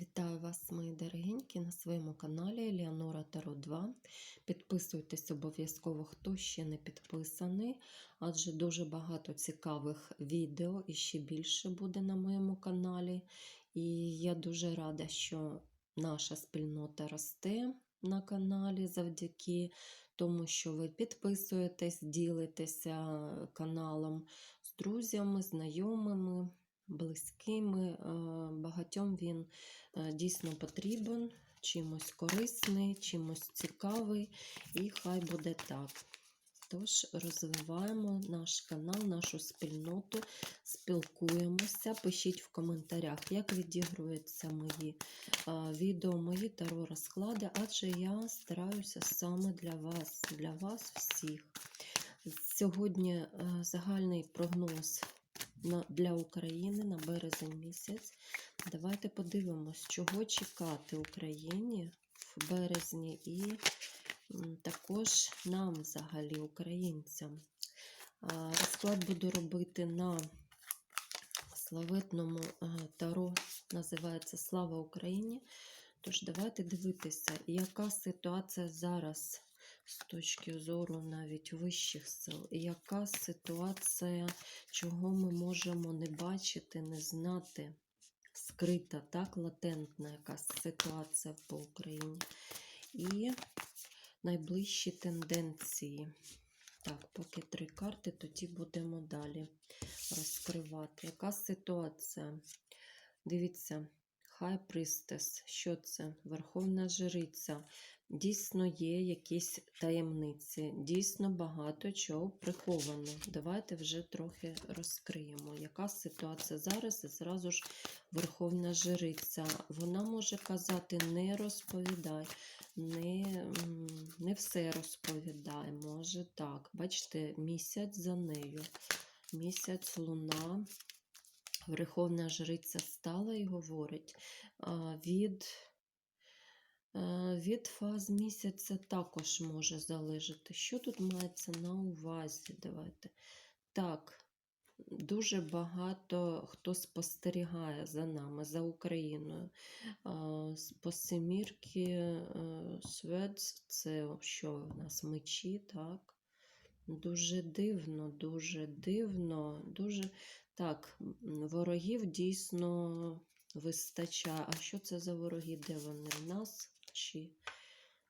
Вітаю вас, мої дорогенькі, на своєму каналі Еліанора Таро 2. Підписуйтесь обов'язково, хто ще не підписаний, адже дуже багато цікавих відео і ще більше буде на моєму каналі. І я дуже рада, що наша спільнота росте на каналі завдяки тому, що ви підписуєтесь, ділитеся каналом з друзями, знайомими. Близькими, багатьом він дійсно потрібен, чимось корисний, чимось цікавий, і хай буде так. Тож розвиваємо наш канал, нашу спільноту, спілкуємося. Пишіть в коментарях, як відігруються мої е, відео, мої таро розклади, адже я стараюся саме для вас, для вас всіх. Сьогодні е, загальний прогноз для України на березень місяць. Давайте подивимось, чого чекати Україні в березні і також нам, взагалі, українцям. Розклад буду робити на славетному е, таро, називається Слава Україні. Тож давайте дивитися, яка ситуація зараз з точки зору навіть вищих сил, яка ситуація, чого ми можемо не бачити, не знати, скрита, так, латентна якась ситуація по Україні. І найближчі тенденції. Так, поки три карти, тоді будемо далі розкривати. Яка ситуація? Дивіться, Хай Пристес, що це? Верховна Жриця. Дійсно є якісь таємниці, дійсно багато чого приховано. Давайте вже трохи розкриємо. Яка ситуація зараз? І зразу ж Верховна Жриця. Вона може казати: не розповідай, не, не все розповідай. Може так. Бачите, місяць за нею. Місяць, луна. Верховна Жриця стала і говорить від. Е, Від фаз місяця також може залежати. Що тут мається на увазі? Давайте. Так, дуже багато хто спостерігає за нами, за Україною. С- По семірки е, Швець, це що в нас мечі, так? Дуже дивно, дуже дивно, дуже так, ворогів дійсно вистачає. А що це за вороги? Де вони в нас? Чи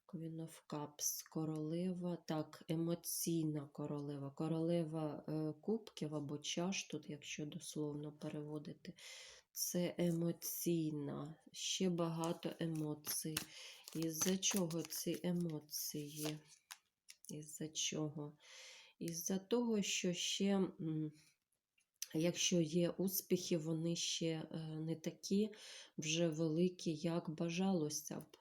Queen королева, так, емоційна королева, королева е, кубків або чаш, тут, якщо дословно переводити, це емоційна, ще багато емоцій. Із-за чого ці емоції? Із-за чого? Із-за того, що ще, якщо є успіхи, вони ще е, не такі вже великі, як бажалося б.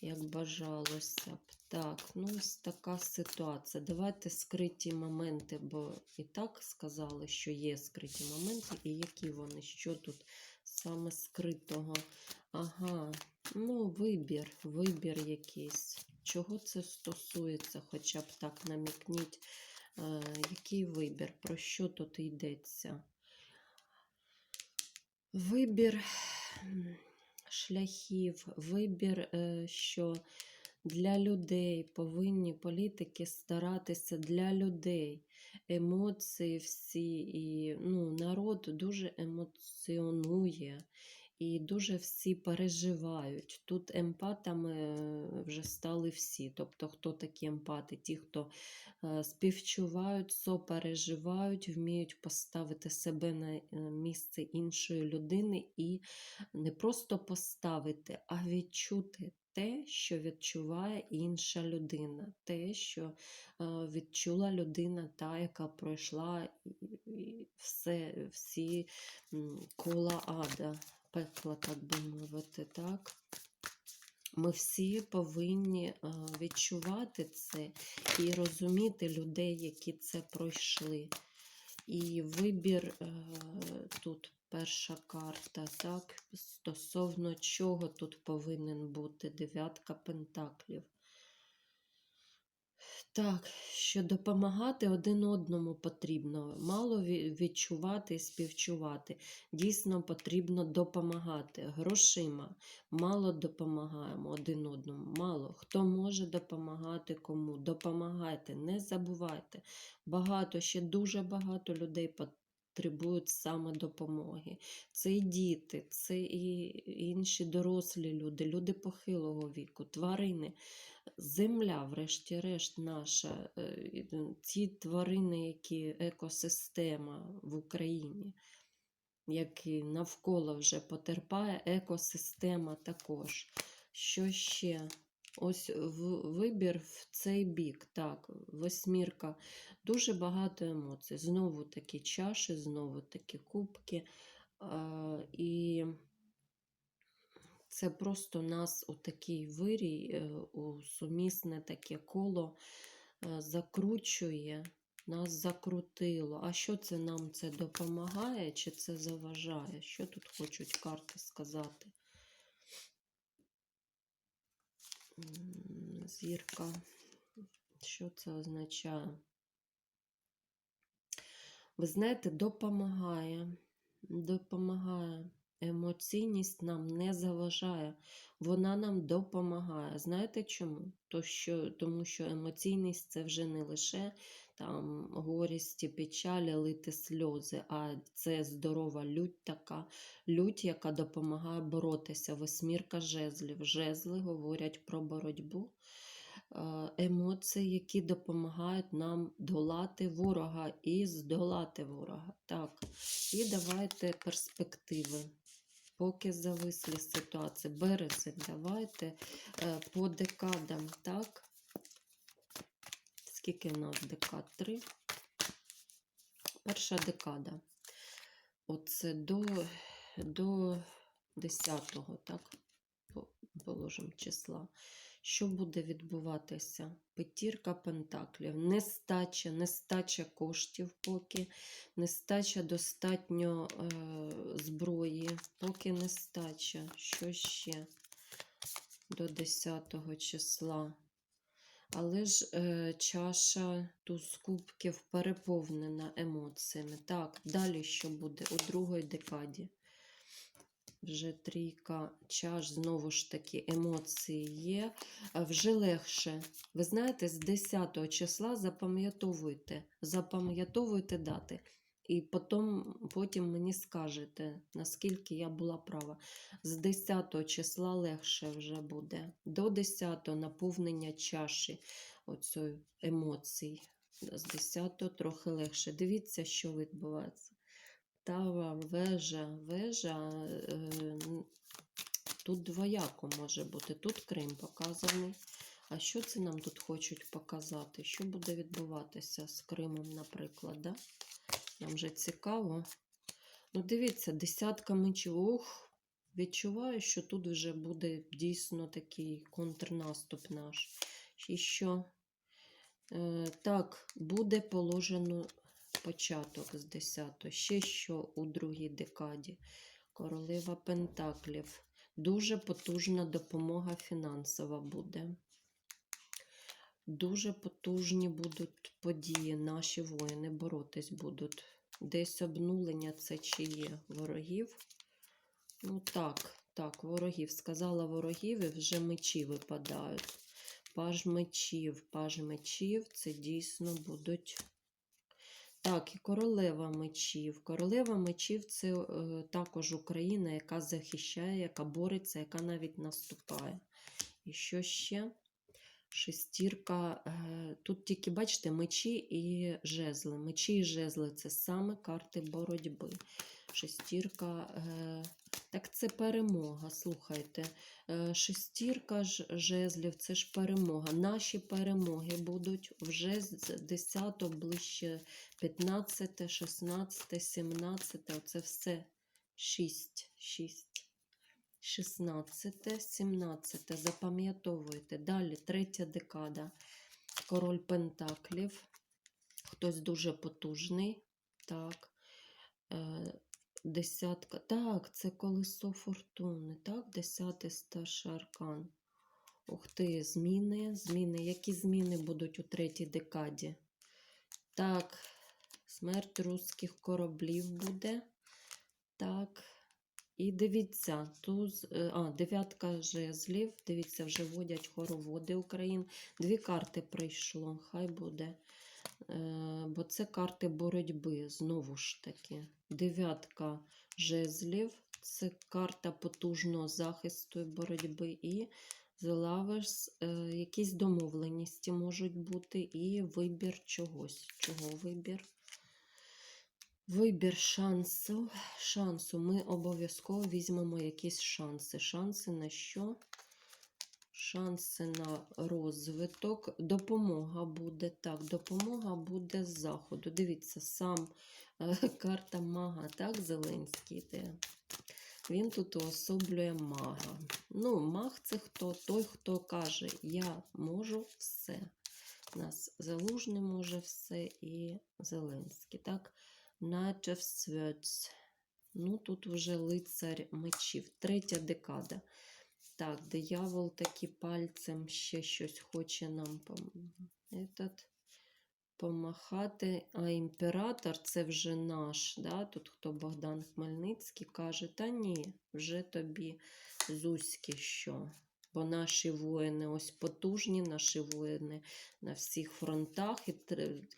Як бажалося б. Так, ну ось така ситуація. Давайте скриті моменти, бо і так сказали, що є скриті моменти, і які вони, що тут саме скритого. Ага, ну, вибір, вибір якийсь. Чого це стосується, хоча б так намікніть, е, який вибір, про що тут йдеться? Вибір шляхів, вибір, е, що для людей повинні політики старатися для людей. Емоції всі, і ну, народ дуже емоціонує. І дуже всі переживають. Тут емпатами вже стали всі. Тобто, хто такі емпати? Ті, хто е, співчувають, сопереживають, вміють поставити себе на е, місце іншої людини і не просто поставити, а відчути те, що відчуває інша людина, те, що е, відчула людина, та, яка пройшла все, всі кола ада пекла, так би мовити, так? Ми всі повинні е, відчувати це і розуміти людей, які це пройшли. І вибір е, тут перша карта, так, стосовно чого тут повинен бути дев'ятка пентаклів. Так, що допомагати один одному потрібно. Мало відчувати і співчувати. Дійсно потрібно допомагати грошима. Мало допомагаємо один одному. Мало. Хто може допомагати кому? Допомагайте, не забувайте. Багато, ще дуже багато людей потребують саме допомоги. Це і діти, це і інші дорослі люди, люди похилого віку, тварини. Земля, врешті-решт, наша, е, ці тварини, які екосистема в Україні, які навколо вже потерпає, екосистема також. Що ще? Ось в- вибір в цей бік. Так, восьмірка. Дуже багато емоцій. Знову такі чаші, знову такі кубки. А, і це просто нас у такий вирій, е, у сумісне таке коло е, закручує, нас закрутило. А що це нам це допомагає чи це заважає? Що тут хочуть карти сказати? Зірка. Що це означає? Ви знаєте, допомагає. Допомагає. Емоційність нам не заважає, вона нам допомагає. Знаєте чому? То що, тому що емоційність це вже не лише там горісті, печалі, лити сльози, а це здорова лють така, лють, яка допомагає боротися. Восьмірка жезлів. Жезли говорять про боротьбу. Е, Емоції, які допомагають нам долати ворога і здолати ворога. Так, і давайте перспективи. Поки завислі ситуації. Березень, давайте е, по декадам, так? Скільки в нас декад? Три. Перша декада. Оце до, до 10-го, так? Положимо числа. Що буде відбуватися? П'ятірка пентаклів, нестача, нестача коштів поки, нестача достатньо е, зброї, поки нестача. Що ще до 10 числа? Але ж е, чаша туз кубків переповнена емоціями. Так, далі що буде у другій декаді? Вже трійка чаш, знову ж таки, емоції є. Вже легше. Ви знаєте, з 10 числа запам'ятовуйте, запам'ятовуйте дати. І потім, потім мені скажете, наскільки я була права. З 10 числа легше вже буде. До 10 наповнення чаші оцої емоцій. З 10 трохи легше. Дивіться, що відбувається. Тава, вежа, вежа. Е, тут двояко може бути. Тут Крим показаний. А що це нам тут хочуть показати? Що буде відбуватися з Кримом, наприклад? Да? Нам вже цікаво. Ну, дивіться, десятка мечів. Ух, відчуваю, що тут вже буде дійсно такий контрнаступ наш. І що? Е, так, буде положено початок з 10. Ще що у другій декаді. Королева Пентаклів. Дуже потужна допомога фінансова буде. Дуже потужні будуть події. Наші воїни боротись будуть. Десь обнулення це чи є ворогів. Ну так, так, ворогів. Сказала ворогів і вже мечі випадають. Паж мечів, паж мечів це дійсно будуть. Так, і королева мечів. Королева мечів це е, також Україна, яка захищає, яка бореться, яка навіть наступає. І що ще? Шестірка. Е, тут тільки, бачите, мечі і жезли. Мечі і жезли це саме карти боротьби. Шестірка. Е, так це перемога. Слухайте. Е, Шестірка жезлів це ж перемога. Наші перемоги будуть вже з 10 ближче 15, 16, 17. Оце все 6. 6. 16, 17. Запам'ятовуйте. Далі третя декада. Король Пентаклів. Хтось дуже потужний. Так. Е, Десятка. Так, це колесо фортуни. Так, десятий старший аркан. Ух ти, зміни, зміни. Які зміни будуть у третій декаді? Так, смерть русських кораблів буде. Так. І дивіться, туз, е, а, дев'ятка жезлів. Дивіться, вже водять хороводи Україн. Дві карти прийшло, хай буде. Е, бо це карти боротьби, знову ж таки. Дев'ятка жезлів це карта потужного захисту і боротьби. І е, якісь домовленості можуть бути, і вибір чогось. Чого вибір? Вибір шансу. шансу. Ми обов'язково візьмемо якісь шанси. Шанси на що? Шанси на розвиток. Допомога буде. Так, допомога буде з заходу. Дивіться, сам е, карта мага, так, Зеленський йде. Він тут уособлює мага. Ну, маг це хто? Той, хто каже, я можу все. У нас Залужний може все і Зеленський. Так? Swords. Ну, тут вже лицар мечів. Третя декада. Так, диявол таки пальцем ще щось хоче нам. Этот, помахати. А імператор це вже наш. Да? Тут хто Богдан Хмельницький каже, та ні, вже тобі Зузьки що. Бо наші воїни ось потужні, наші воїни на всіх фронтах. І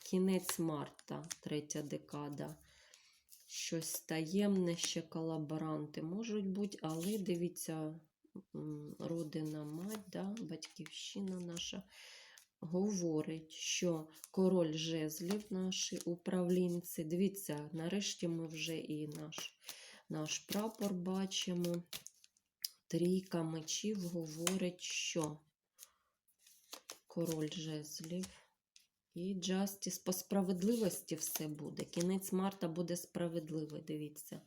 кінець марта, третя декада. Щось таємне, ще колаборанти можуть бути, але дивіться, родина мать, да, батьківщина наша говорить, що король жезлів, наші управлінці. Дивіться, нарешті ми вже і наш, наш прапор бачимо. Трійка мечів говорить, що король жезлів. І Джастіс по справедливості все буде. Кінець марта буде справедливий. Дивіться,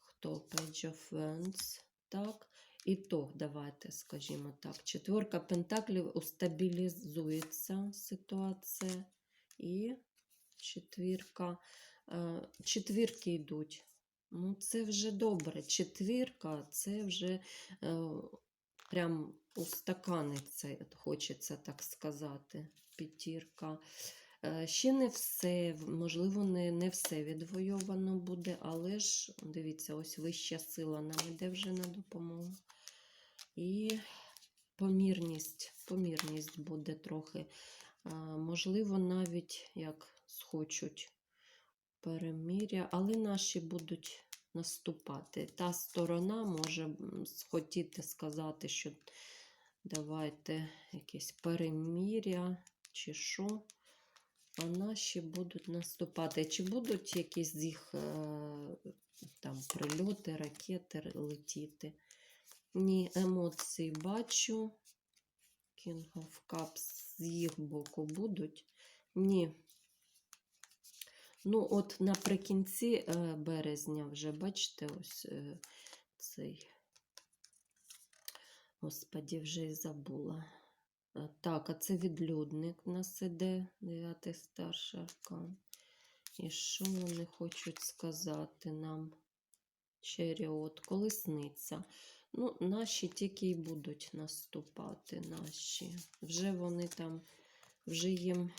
хто Page of Wands. Так. І то, давайте, скажімо так. Четверка пентаклів устабілізується ситуація. І четвірка. е, Четвірки йдуть. Ну, це вже добре. Четвірка це вже е, прям устаканиться, хочеться так сказати. П'ятірка. Е, Ще не все, можливо, не, не все відвойовано буде, але ж дивіться, ось вища сила нам іде вже на допомогу. І помірність, помірність буде трохи. А, Можливо, навіть як схочуть переміря, але наші будуть наступати. Та сторона може м, схотіти сказати, що давайте якесь переміря чи що. А наші будуть наступати. Чи будуть якісь з їх е, там прильоти, ракети летіти? Ні, емоції бачу. King of Cups з їх боку будуть. Ні. Ну, от наприкінці е, березня вже, бачите, ось е, цей. Господі, вже й забула. Е, Так, а це відлюдник у нас іде, дев'ятий старший аркан. І що вони хочуть сказати нам? Черіот, колесниця. Ну, наші тільки й будуть наступати, наші. Вже вони там, вже їм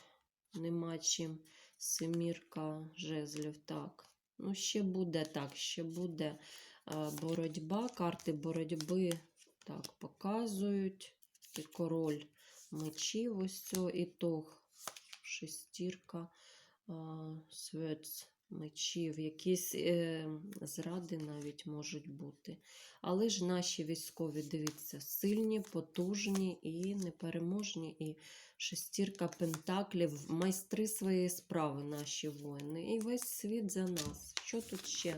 нема чим. Семірка жезлів, так. Ну, ще буде так, ще буде е, боротьба. Карти боротьби так показують. І король мечів, ось цього, ітог. Шестірка, свець мечів, якісь е, зради навіть можуть бути. Але ж наші військові, дивіться, сильні, потужні і непереможні. І шестірка пентаклів, майстри своєї справи, наші воїни. І весь світ за нас. Що тут ще?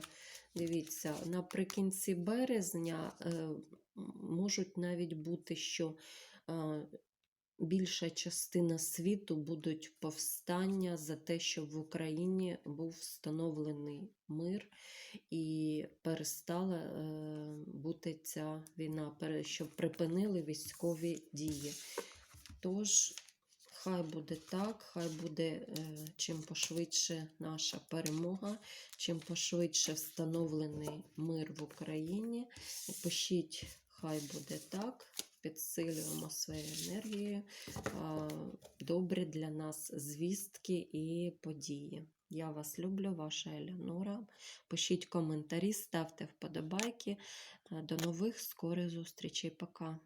Дивіться, наприкінці березня е, можуть навіть бути, що е, більша частина світу будуть повстання за те, щоб в Україні був встановлений мир і перестала е, бути ця війна, щоб припинили військові дії. Тож, хай буде так, хай буде е, чим пошвидше наша перемога, чим пошвидше встановлений мир в Україні. Пишіть, хай буде так. Підсилюємо своєю енергією добрі для нас звістки і події. Я вас люблю, ваша Елеонора. Пишіть коментарі, ставте вподобайки. До нових скорих зустрічей. Пока.